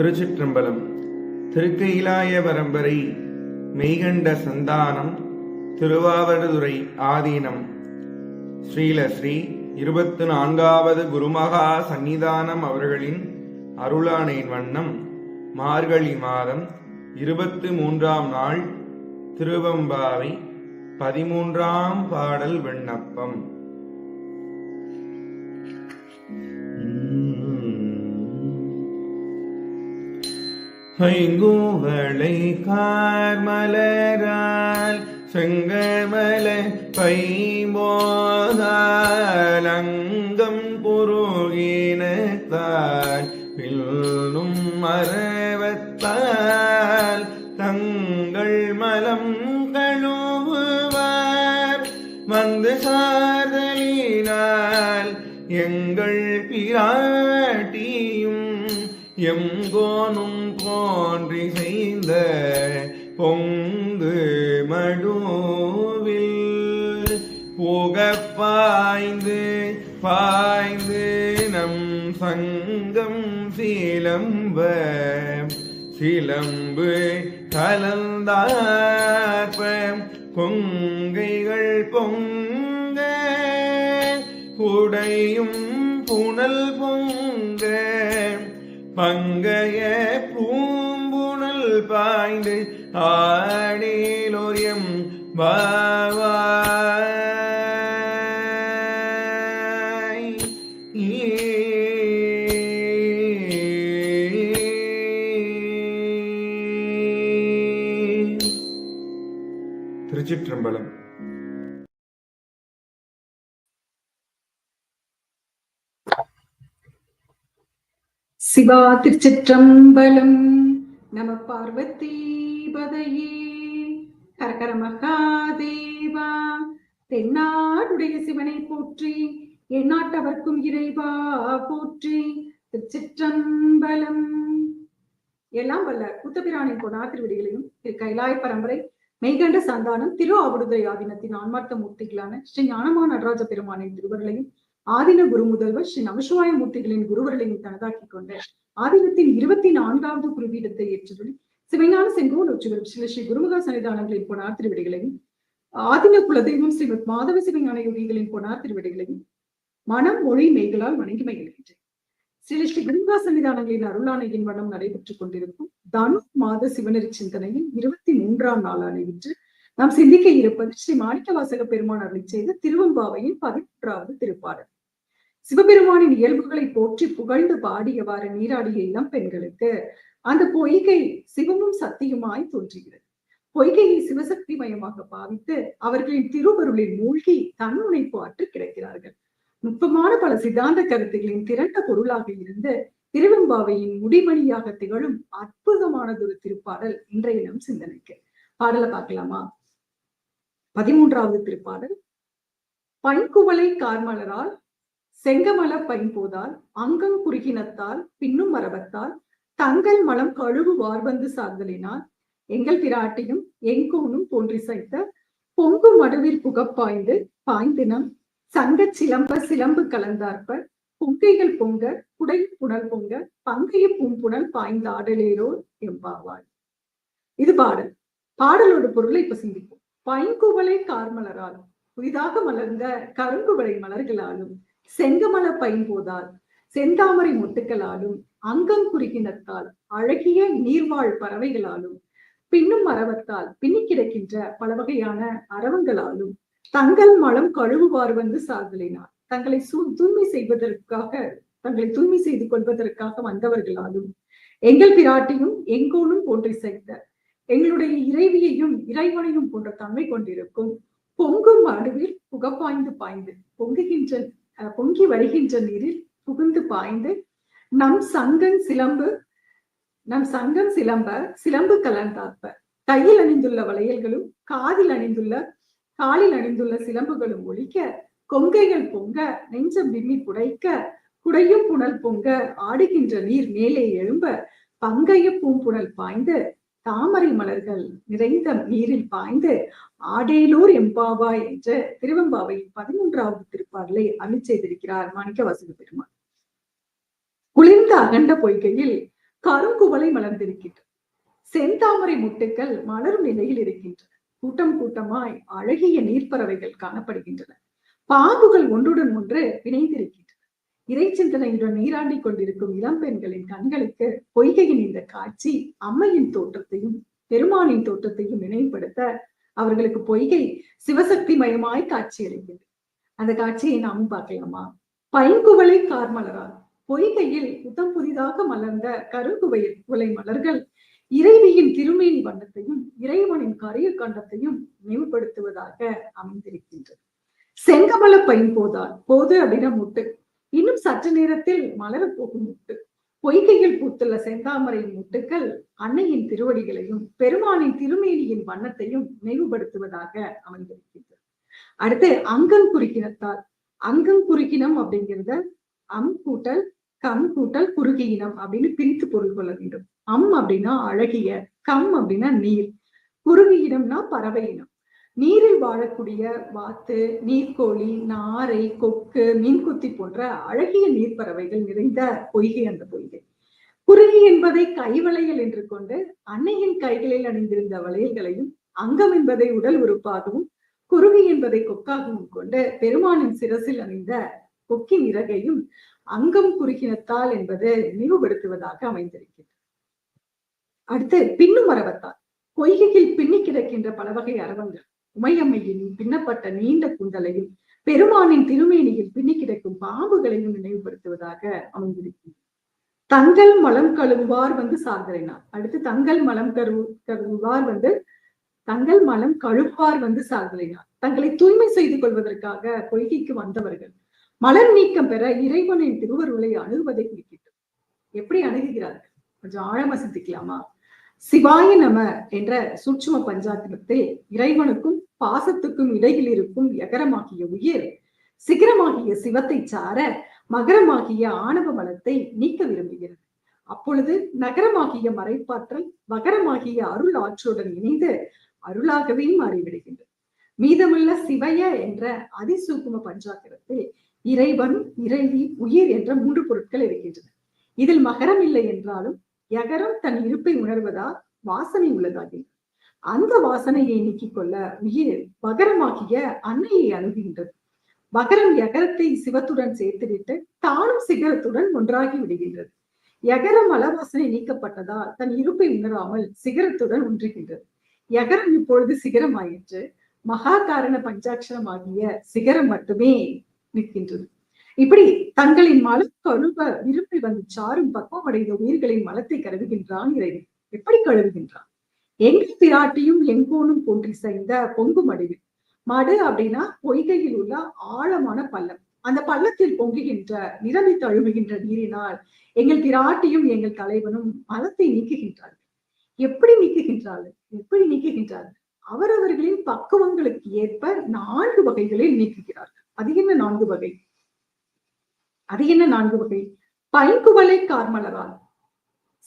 திருச்சிற்றம்பலம். திருக்கயிலாய பரம்பரை மெய்கண்ட சந்தானம் திருவாவடுதுறை ஆதீனம். ஸ்ரீல ஸ்ரீ இருபத்து நான்காவது குருமகா சந்நிதானம் அவர்களின் அருளானையின் வண்ணம் மார்கழி மாதம் இருபத்து மூன்றாம் நாள் திருவம்பாவை பதிமூன்றாம் பாடல் விண்ணப்பம். ஐங்கூவளை கார்மலரால் செங்கமல பைமோதால் அங்கம் புரோகினத்தால் பில்லும் மரவத்தால் தங்கள் மலம் கழுவுவார் வந்து சார்தலினால் எங்கள் பிராட்டியும் எங்கோனும் போன்றி செய்த பொங்கு மடுவில் புகப்பாய்ந்து பாய்ந்து நம் சங்கம் சீலம்ப சிலம்பு கலந்தார்ப்ப கொங்கைகள் பொங்க குடையும் புனல் பொங்க பங்கைய பூம்புணல் பாய்ந்து ஆடிலோரியம் பாவாய் சிவா திருச்சிற்றம்பலம். நம பார்வதி பதையே கரகர மகாதேவா. தென்னாடுடைய சிவனை போற்றி எந்நாட்டவர்க்கும் இறைவா போற்றி திருச்சிற்றம்பலம். எல்லாம் வல்ல குத்தபிரானின் கொடா திருவடிகளையும் திரு கைலாய பரம்பரை மெய்கண்ட சந்தானம் திரு ஆவடுதுறை ஆதீனத்தின் ஆன்மார்த்த மூர்த்திகளான ஸ்ரீ ஞானமா நடராஜ பெருமானின் திருவர்களையும் ஆதின குரு முதல்வர் ஸ்ரீ நமசிவாய மூர்த்திகளின் குருவர்களையும் தனதாக்கி கொண்ட ஆதினத்தின் இருபத்தி நான்காவது குருவீடத்தை ஏற்றுள்ளி சிவஞான செங்கோல் உச்சிவரும் ஸ்ரீ ஸ்ரீ குருமுக சன்னிதானங்களின் பொனார் திருவடிகளையும் ஆதின குலதெய்வம் ஸ்ரீமத் மாதவ சிவஞான யோகிகளின் பொனார் திருவடிகளையும் மனம் மொழி மெய்களால் வணங்கி மகிழ்கின்றேன். ஸ்ரீ ஸ்ரீ குருமுக சன்னிதானங்களின் அருளானையின் வண்ணம் நடைபெற்றுக் கொண்டிருக்கும் தனு மாத சிவனரி சிந்தனையின் இருபத்தி மூன்றாம் நாளான இன்று நாம் சிந்திக்க இருப்பது ஸ்ரீ மாணிக்கவாசக பெருமான் அருளி செய்த திருவம்பாவையின் பதிமூன்றாவது திருப்பாடல். சிவபெருமானின் இயல்புகளை போற்றி புகழ்ந்து பாடியவாறு நீராடிய இளம் பெண்களுக்கு அந்த பொய்கை சிவமும் சத்தியுமாய் தோன்றுகிறது. பொய்கையை சிவசக்தி மயமாக பாவித்து அவர்களின் திருவருளில் மூழ்கி தன்முனைப்பு அற்று கிடைக்கிறார்கள். நுட்பமான பல சித்தாந்த கருத்துகளின் திரண்ட பொருளாக இருந்து திருவெம்பாவையின் முடிமணியாக திகழும் அற்புதமானதொரு திருப்பாடல் இன்றைய நம் சிந்தனைக்கு. பாடலை பார்க்கலாமா? பதிமூன்றாவது திருப்பாடல். பைங்குவளை கார்மலரால் செங்கமல பைம்போதால் அங்கம் குறுகினத்தால் பின்னும் மரபத்தால் தங்கள் மலம் கழுவு வார்பந்து சார்தலினால் எங்கள் பிராட்டியும் எங்கோனும் தோன்றி சைத்த பொங்கு மடுவில் புகப்பாய்ந்து பாய்ந்தினம் சங்க சிலம்ப சிலம்பு கலந்தார்ப்ப பொங்கைகள் பொங்க குடை புனல் பொங்க பங்கைய பூம்புணல் பாய்ந்த ஆடலேரோ எம்பாவாள் இது பாடல். பாடலோட பொருளை இப்ப சிந்திப்போம். பைங்குவலை கார்மலராலும் புதிதாக மலர்ந்த கருங்குவலை மலர்களாலும் செங்கமல பைம்போதால் செந்தாமரை முட்டுக்களாலும் அங்கம் குறுகினத்தால் அழகிய நீர்வாழ் பறவைகளாலும் பின்னும் மரவத்தால் பின்னி கிடக்கின்ற பல வகையான அரவங்களாலும் தங்கள் மலம் கழுவுவார் வந்து சார்தலினார் தங்களை தூய்மை செய்வதற்காக தங்களை தூய்மை செய்து கொள்வதற்காக வந்தவர்களாலும் எங்கள் பிராட்டியும் எங்கோனும் போற்றி செய்த எங்களுடைய இறைவியையும் இறைவனையும் போன்ற தன்மை கொண்டிருக்கும் பொங்கும் அடுவில் புகப்பாய்ந்து பாய்ந்து பொங்குகின்ற பொங்கி வருகின்ற நீரில் புகுந்து பாய்ந்து நம் சங்கன் சிலம்பு நம் சங்கம் சிலம்ப சிலம்பு கலந்தாப்ப கையில் அணிந்துள்ள வளையல்களும் காதில் அணிந்துள்ள காலில் அணிந்துள்ள சிலம்புகளும் ஒழிக்க கொங்கைகள் பொங்க நெஞ்சம் விம்மி புடைக்க குடையும் புனல் பொங்க ஆடுகின்ற நீர் மேலே எழும்ப பங்கைய பூம்புணல் பாய்ந்து தாமரை மலர்கள் நிறைந்த நீரில் பாய்ந்து ஆடேலூர் எம்பாவா என்ற திருவெம்பாவையின் பதிமூன்றாவது திருப்பாடலை அருள் செய்திருக்கிறார் மாணிக்க வசதி பெருமாள் குளிர்ந்த அகண்ட பொய்கையில் கருங்குவலை மலர்ந்திருக்கின்றன. செந்தாமரை முட்டுக்கள் மலரும் நிலையில் இருக்கின்றன. கூட்டம் கூட்டமாய் அழகிய நீர்ப்பறவைகள் காணப்படுகின்றன. பாம்புகள் ஒன்றுடன் ஒன்று இணைந்திருக்கின்றன இறை சிந்தனையுடன் நீராடி கொண்டிருக்கும் இளம்பெண்களின் கண்களுக்கு பொய்கையின் இந்த காட்சி அம்மையின் தோற்றத்தையும் பெருமானின் தோற்றத்தையும் நினைவுபடுத்த அவர்களுக்கு பொய்கை சிவசக்தி மயமாய் காட்சியளிக்கிறது. அந்த காட்சியை நாமும் பார்க்கலாமா? பைங்குவளை கார்மலரால் பொய்கையில் புத்தம் புதிதாக மலர்ந்த கருங்குவை குலை மலர்கள் இறைவியின் திருமேனி வண்ணத்தையும் இறைவனின் கரிய கண்டத்தையும் நினைவுபடுத்துவதாக அமைந்திருக்கின்றது. செங்கமல பைன் போதால் போது அப்படின்னா முட்டு இன்னும் சற்று நேரத்தில் மலர போகும் முட்டு. பொய்கையில் பூத்துள்ள செந்தாமரை முட்டுக்கள் அன்னையின் திருவடிகளையும் பெருமானின் திருமேனியின் வண்ணத்தையும் நினைவுபடுத்துவதாக அமைந்திருக்கின்றது. அடுத்து அங்கம் குறுக்கினத்தால். அங்கம் குறுக்கினம் அப்படிங்கிறத அம் கூட்டல் கம் கூட்டல் குறுகியினம் அப்படின்னு பிரித்து பொருள் கொள்ள வேண்டும். அம் அப்படின்னா அழகிய கம் அப்படின்னா நீர். குறுகியினம்னா பறவை இனம் நீரில் வாழக்கூடிய வாத்து நீர்க்கோழி நாரை கொக்கு மீன்குத்தி போன்ற அழகிய நீர்ப்பறவைகள் நிறைந்த பொய்கை அந்த பொய்கை. குருகி என்பதை கைவளையல் என்று கொண்டு அன்னையின் கைகளில் அணிந்திருந்த வளையல்களையும் அங்கம் என்பதை உடல் உறுப்பாகவும் குருகி என்பதை கொக்காகவும் கொண்டு பெருமானின் சிரசில் அணிந்த கொக்கின் இறகையும் அங்கம் குறுகினத்தால் என்பது நினைவுபடுத்துவதாக அமைந்திருக்கிறது. அடுத்து பின்னும் அரவத்தால் பொய்கையில் பின்னி கிடக்கின்ற பல வகை அரவங்கள். உமையம்மையின் பின்னப்பட்ட நீண்ட குண்டலையும் பெருமானின் திருமேனியில் பின்னி கிடக்கும் பாம்புகளையும் நினைவுபடுத்துவதாக அமைந்திருக்கிறது. தங்கள் மலம் கழுவுவார் வந்து சார்ந்தறினார் அடுத்து தங்கள் மலம் கரு கருவார் வந்து தங்கள் மலம் கழுப்பார் வந்து சார்ந்தறினார் தங்களை தூய்மை செய்து கொள்வதற்காக பொய்கைக்கு வந்தவர்கள் மலர் நீக்கம் பெற இறைவனின் திருவருளை அணுகுவதை குறிக்கிட்டு எப்படி அணுகுகிறார்கள்? கொஞ்சம் ஆழமா சிந்திக்கலாமா? சிவாய நம என்ற சூட்சும பஞ்சாத்திரத்தில் இறைவனுக்கும் பாசத்துக்கும் இடையில் இருக்கும் எகரமாகிய உயிர் சிகரமாகிய சிவத்தை சார மகரமாகிய ஆணவ மலத்தை நீக்க விரும்புகிறது. அப்பொழுது நகரமாகிய மறைப்பாற்றல் மகரமாகிய அருள் ஆற்றுடன் இணைந்து அருளாகவே மாறிவிடுகின்றது. மீதமுள்ள சிவய என்ற அதிசூக்கும பஞ்சாக்கிரத்தில் இறைவன் இறைவி உயிர் என்ற மூன்று பொருட்கள் இருக்கின்றன. இதில் மகரம் இல்லை என்றாலும் எகரம் தன் இருப்பை உணர்வதால் வாசனை உள்ளதாகிறது அந்த வாசனையை நீக்கிக் கொள்ள உயிர் பகரமாகிய அன்னையை அணுகுகின்றது. பகரம் எகரத்தை சிவத்துடன் சேர்த்துவிட்டு தானும் சிகரத்துடன் ஒன்றாகி விடுகின்றது. எகரம் அலவாசனை நீக்கப்பட்டதால் தன் இருப்பை உணராமல் சிகரத்துடன் ஒன்றுகின்றது. எகரம் இப்பொழுது சிகரம் ஆயிற்று மகா காரண பஞ்சாட்சரம் ஆகிய சிகரம் மட்டுமே நிற்கின்றது. இப்படி தங்களின் மலம் கழுவ விரும்பி வந்து சாரும் பக்குவமடைந்த உயிர்களின் மலத்தை கருவுகின்றான் இறைவன். எப்படி கழுவுகின்றான்? எங்கள் பிராட்டியும் எங்கோனும் போன்றி சேர்ந்த பொங்கு மடுவில் மடு அப்படின்னா பொய்கையில் உள்ள ஆழமான பள்ளம். அந்த பள்ளத்தில் பொங்குகின்ற நிரம்பி தழுவுகின்ற நீரினால் எங்கள் பிராட்டியும் எங்கள் தலைவனும் மலத்தை நீக்குகின்றார்கள். எப்படி நீக்குகின்றார்கள்? எப்படி நீக்குகின்றார்கள்? அவரவர்களின் பக்குவங்களுக்கு ஏற்ப நான்கு வகைகளில் நீக்குகிறார்கள். அது என்ன நான்கு வகை? அது என்ன நான்கு வகை? பைங்குவலை கார்மலரால்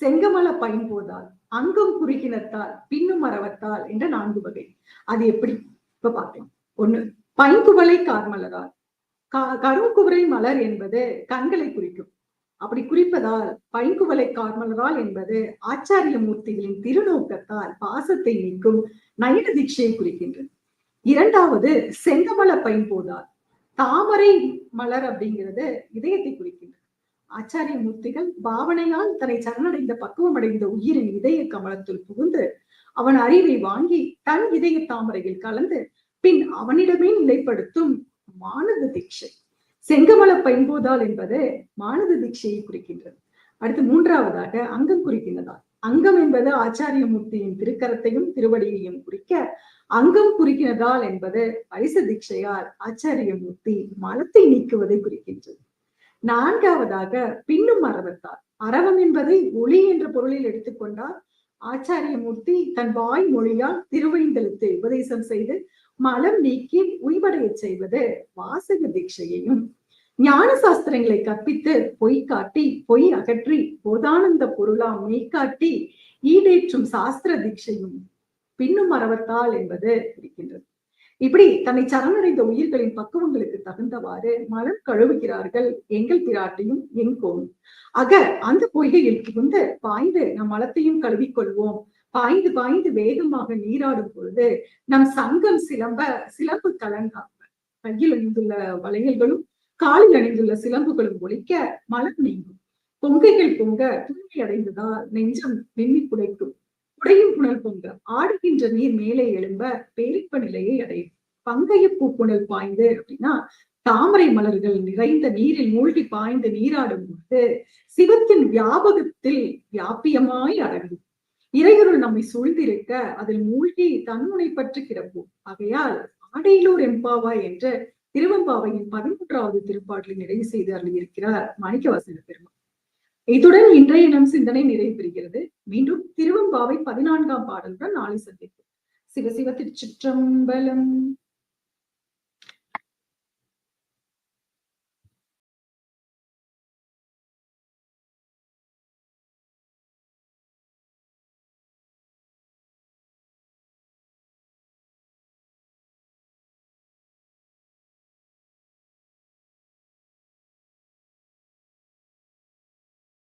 செங்கமல பைம்போதால் அங்கம் குறுகினத்தால் பின்னும் மரவத்தால் என்ற நான்கு வகை. அது எப்படி? இப்ப பார்க்கலாம் ஒண்ணு பைங்குவலை கார்மலரால் கருங்குவரை மலர் என்பது கண்களை குறிக்கும். அப்படி குறிப்பதால் பைங்குவலை கார்மலரால் என்பது ஆச்சாரிய மூர்த்திகளின் திருநோக்கத்தால் பாசத்தை நீக்கும் நயன தீட்சையை குறிக்கின்றது. இரண்டாவது செங்கமல பைம்போதால் தாமரை மலர் அப்படிங்கிறது இதயத்தை குறிக்கின்றது. ஆச்சாரிய மூர்த்திகள் பாவனையால் தன்னை சரணடைந்த பக்குவம் அடைந்த உயிரின் இதய கமலத்தில் புகுந்து அவன் அறிவை வாங்கி தன் இதய தாமரையில் கலந்து பின் அவனிடமே நிலைப்படுத்தும் மானத தீட்சை. செங்கமல பைம்போதால் என்பது மானத தீட்சையை குறிக்கின்றது. அடுத்து மூன்றாவதாக அங்கம் குறிக்கின்றதால் அங்கம் என்பது ஆச்சாரிய மூர்த்தியின் திருக்கரத்தையும் திருவடியையும் குறிக்க அங்கம் குறிக்கிறதால் என்பது பரிச தீட்சையால் ஆச்சாரிய மூர்த்தி மலத்தை நீக்குவதை குறிக்கின்றது. நான்காவதாக பின்னும் அரவத்தால் அரவம் என்பதை ஒளி என்ற பொருளில் எடுத்துக்கொண்டால் ஆச்சாரிய மூர்த்தி தன் வாய் மொழியால் திருவைந்தெழுத்து உபதேசம் செய்து மலம் நீக்கி உய்வடைய செய்வது வாசக தீட்சையையும் ஞான சாஸ்திரங்களை கற்பித்து பொய் காட்டி பொய் அகற்றி போதானந்த பொருளா மெய்காட்டி ஈடேற்றும் சாஸ்திர தீட்சையும் பின்னும் மரவத்தால் என்பது இருக்கின்றது. இப்படி தன்னை சரணடைந்த உயிர்களின் பக்குவங்களுக்கு தகுந்தவாறு மலம் கழுவுகிறார்கள் எங்கள் திராட்டையும் எங்கோம் அக அந்த பொய்கையில் புகுந்து பாய்ந்து நம் மலத்தையும் கழுவிக்கொள்வோம். பாய்ந்து பாய்ந்து வேகமாக நீராடும் பொழுது நம் சங்கம் சிலம்ப சிலம்பு கலங்காம கையில் அணிந்துள்ள வளையல்களும் காலில் அணிந்துள்ள சிலம்புகளும் ஒழிக்க மலம் நீங்கும். பொங்கைகள் பொங்க தூய்மை அடைந்ததால் நெஞ்சம் வெண்ணி குடைக்கும் குடையும் புனல் பொங்க ஆடுகின்ற நீர் மேலே எழும்ப பேரிப்ப நிலையை அடையும். பங்கைய பூப்புணல் பாய்ந்து அப்படின்னா தாமரை மலர்கள் நிறைந்த நீரில் மூழ்கி பாய்ந்து நீராடும் போது சிவத்தின் வியாபகத்தில் வியாபியமாய் அடங்கும். இறையருள் நம்மை சூழ்ந்திருக்க அதில் மூழ்கி தன்முனை பற்றி கிடப்போம். ஆகையால் ஆடையிலூர் எம்பாவா என்ற திருவெம்பாவையின் பதிமூன்றாவது திருப்பாட்டில் நிறைவு செய்து அருளியிருக்கிறார் மாணிக்கவாசக பெருமாள். இத்துடன் இன்றைய நம் சிந்தனை நிறைவு பெறுகிறது மீண்டும் திருவெம்பாவை பதினான்காம் பாடலுடன் நாளை சந்திப்போம். சிவசிவ திருச்சிற்றம்பலம்.